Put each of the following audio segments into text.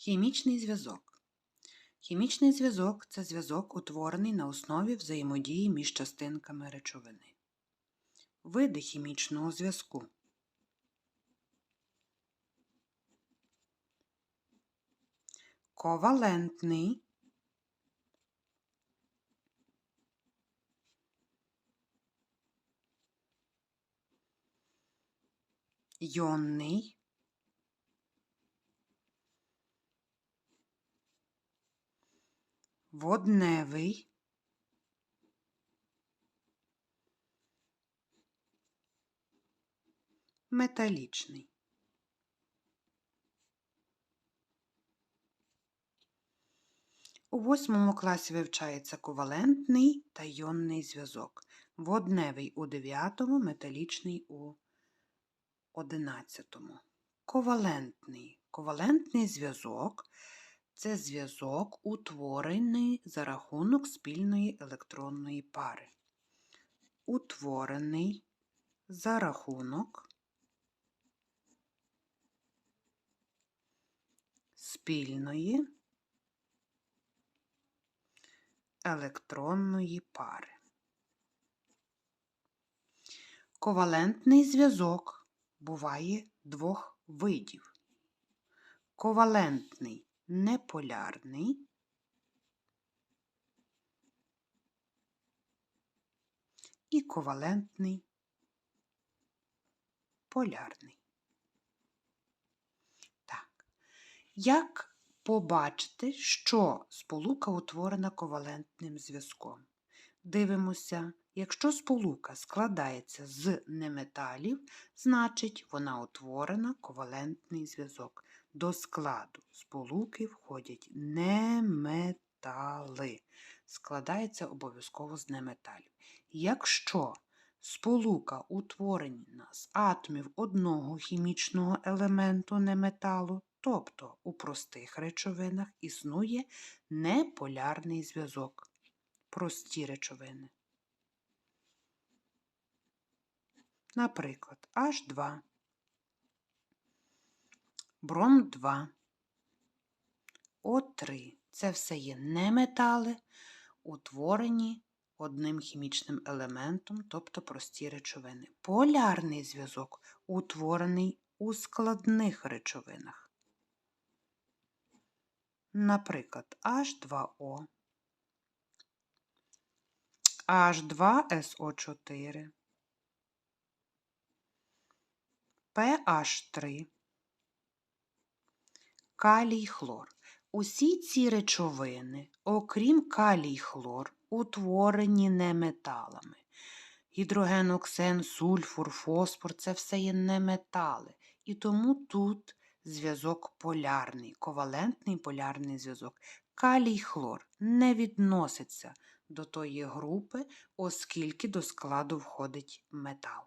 Хімічний зв'язок. Хімічний зв'язок це зв'язок, утворений на основі взаємодії між частинками речовини. Види хімічного зв'язку. Ковалентний. Йонний. Водневий. Металічний. У восьмому класі вивчається ковалентний та йонний зв'язок. Водневий у дев'ятому, металічний у одинадцятому. Ковалентний. Ковалентний зв'язок це зв'язок, утворений за рахунок спільної електронної пари. Утворений за рахунок спільної електронної пари. Ковалентний зв'язок буває двох видів. Ковалентний неполярний і ковалентний полярний. Так. Як побачити, що сполука утворена ковалентним зв'язком? Дивимося, якщо сполука складається з неметалів, значить вона утворена ковалентний зв'язок. До складу сполуки входять неметали. Складається обов'язково з неметалів. Якщо сполука утворена з атомів одного хімічного елементу неметалу, тобто у простих речовинах існує неполярний зв'язок. Прості речовини. Наприклад, H2 бром 2, О3. Це все є неметали, утворені одним хімічним елементом, тобто прості речовини. Полярний зв'язок утворений у складних речовинах. Наприклад, H2O, H2SO4, PH3 калій хлор. Усі ці речовини, окрім калій хлор, утворені неметалами. Гідроген, оксен, сульфур, фосфор це все є неметали. І тому тут зв'язок полярний, ковалентний полярний зв'язок. Калій хлор не відноситься до тої групи, оскільки до складу входить метал.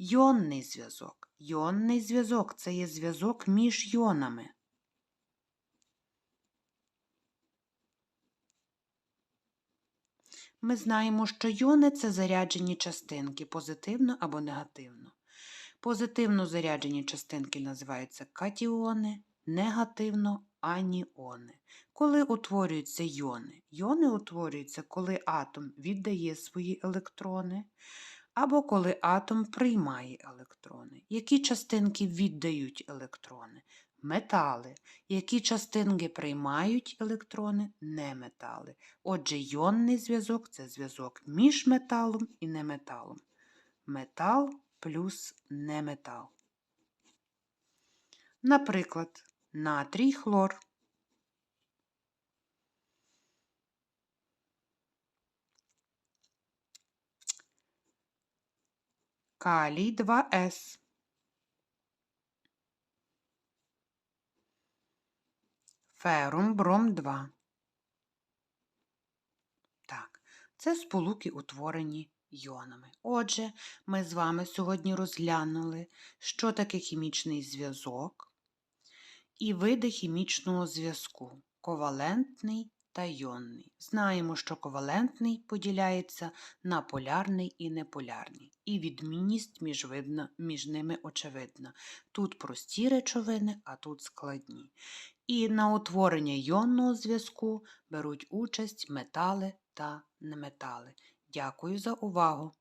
Йонний зв'язок. Йонний зв'язок це є зв'язок між йонами. Ми знаємо, що йони це заряджені частинки позитивно або негативно. Позитивно заряджені частинки називаються катіони, негативно аніони. Коли утворюються йони? Йони утворюються, коли атом віддає свої електрони, або коли атом приймає електрони. Які частинки віддають електрони? Метали. Які частинки приймають електрони? Неметали. Отже, йонний зв'язок це зв'язок між металом і неметалом. Метал плюс неметал. Наприклад, натрій хлор. Калій 2С. Ферум бром 2. Так, це сполуки утворені йонами. Отже, ми з вами сьогодні розглянули, що таке хімічний зв'язок і види хімічного зв'язку ковалентний та. Знаємо, що ковалентний поділяється на полярний і неполярний, і відмінність між, видно, між ними очевидна. Тут прості речовини, а тут складні. І на утворення йонного зв'язку беруть участь метали та неметали. Дякую за увагу!